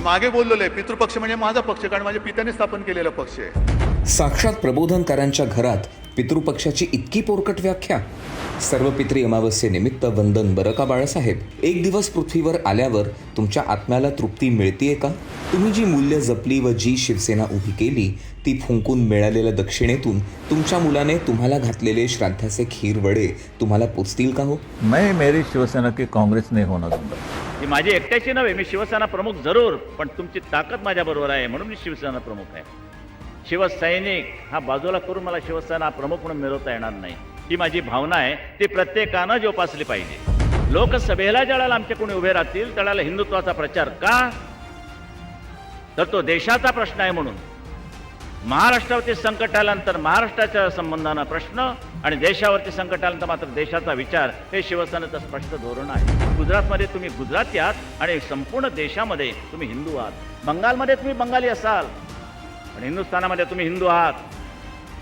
मी मागे बोललेलो आहे पितृपक्ष म्हणजे माझा पक्ष कारण माझ्या पित्याने स्थापन केलेला पक्ष आहे. साक्षात प्रबोधनकारांच्या घरात पितृपक्षाची इतकी पोरकट व्याख्या? सर्व पितरी अमावस्येनिमित्त वंदन बरं का बाळासाहेब. एक दिवस पृथ्वीवर आल्यावर तुमच्या आत्म्याला तृप्ती मिळतीये का? तुम्ही जी मूल्य जपली व जी शिवसेना उभी केली ती फुंकून मिळालेल्या दक्षिणेतून तुमच्या मुलाने तुम्हाला घातलेले श्राद्धाचे खीर वडे तुम्हाला पोचतील का हो? मैं मेरी शिवसेना की कांग्रेस नहीं होना दूंगा। ही माझी एकट्याची नव्हे मी शिवसेना प्रमुख जरूर पण तुमची ताकद माझ्याबरोबर आहे म्हणून मी शिवसेना प्रमुख आहे. शिवसैनिक हा बाजूला करून मला शिवसेना प्रमुख म्हणून मिळवता येणार नाही. ही माझी भावना आहे ती प्रत्येकानं जोपासली पाहिजे. लोकसभेला ज्याला आमचे कोणी उभे राहतील त्याला हिंदुत्वाचा प्रचार का? तर तो देशाचा प्रश्न आहे म्हणून. महाराष्ट्रावरती संकट आल्यानंतर महाराष्ट्राच्या संबंधानं प्रश्न आणि देशावरती संकट तर मात्र देशाचा विचार हे शिवसेनेचं स्पष्ट धोरण आहे. गुजरातमध्ये तुम्ही गुजराती आहात आणि संपूर्ण देशामध्ये तुम्ही हिंदू आहात. बंगालमध्ये तुम्ही बंगाली असाल पण हिंदुस्थानामध्ये तुम्ही हिंदू आहात.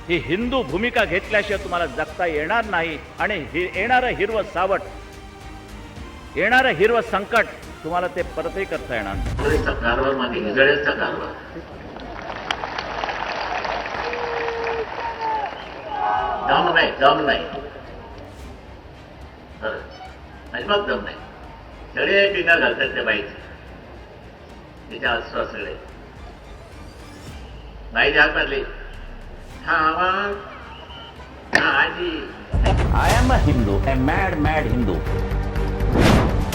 ही हिंदू भूमिका घेतल्याशिवाय तुम्हाला जगता येणार नाही आणि हे येणारं हिरवं सावट येणारं हिरवं संकट तुम्हाला ते परतही करता येणार नाही. दम नाही दम नाही अजिबात दम नाही सगळे पिंगा घालतात त्या बाईचे तिच्या आसपास सगळे बाई हात मारली हा आवाज हा आजी I am a Hindu a mad mad Hindu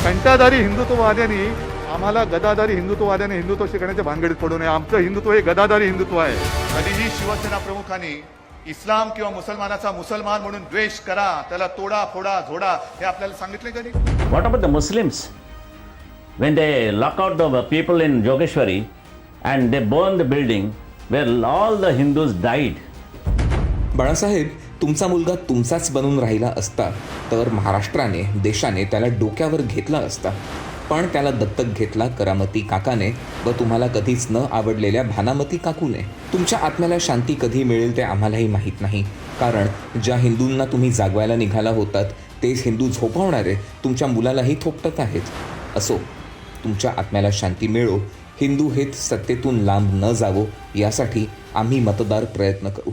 कंटाधारी हिंदुत्ववाद्यांनी आम्हाला गदाधारी हिंदुत्ववाद्याने हिंदुत्व शिकण्याच्या भानगडीत पडू नये आमचं हिंदुत्व हे गदाधारी हिंदुत्व आहे कधीही शिवसेना प्रमुखांनी इस्लाम किंवा मुसलमानाचा मुसलमान म्हणून द्वेष करा त्याला तोडा फोडा झोडा हे आपल्याला सांगितले कधी? What about the Muslims when they lock out the people in Jogeshwari and they burn the building where all the Hindus died Balasaheb तुमचा मुलगा तुमचाच बनून राहिला असता तर महाराष्ट्राने देशाने त्याला डोक्यावर घेतला असता. पण त्याला दत्तक घेतला करामती काकाने व तुम्हाला कधीच न आवडलेल्या भानामती काकूने. तुमच्या आत्म्याला शांती कधी मिळेल ते आम्हालाही माहीत नाही. कारण ज्या हिंदूंना तुम्ही जागवायला निघाला होतात तेच हिंदू झोपवणारे तुमच्या मुलालाही थोपटत आहेत. असो तुमच्या आत्म्याला शांती मिळो हिंदू हेत सत्तेतून लांब न जावो यासाठी आम्ही मतदार प्रयत्न करू.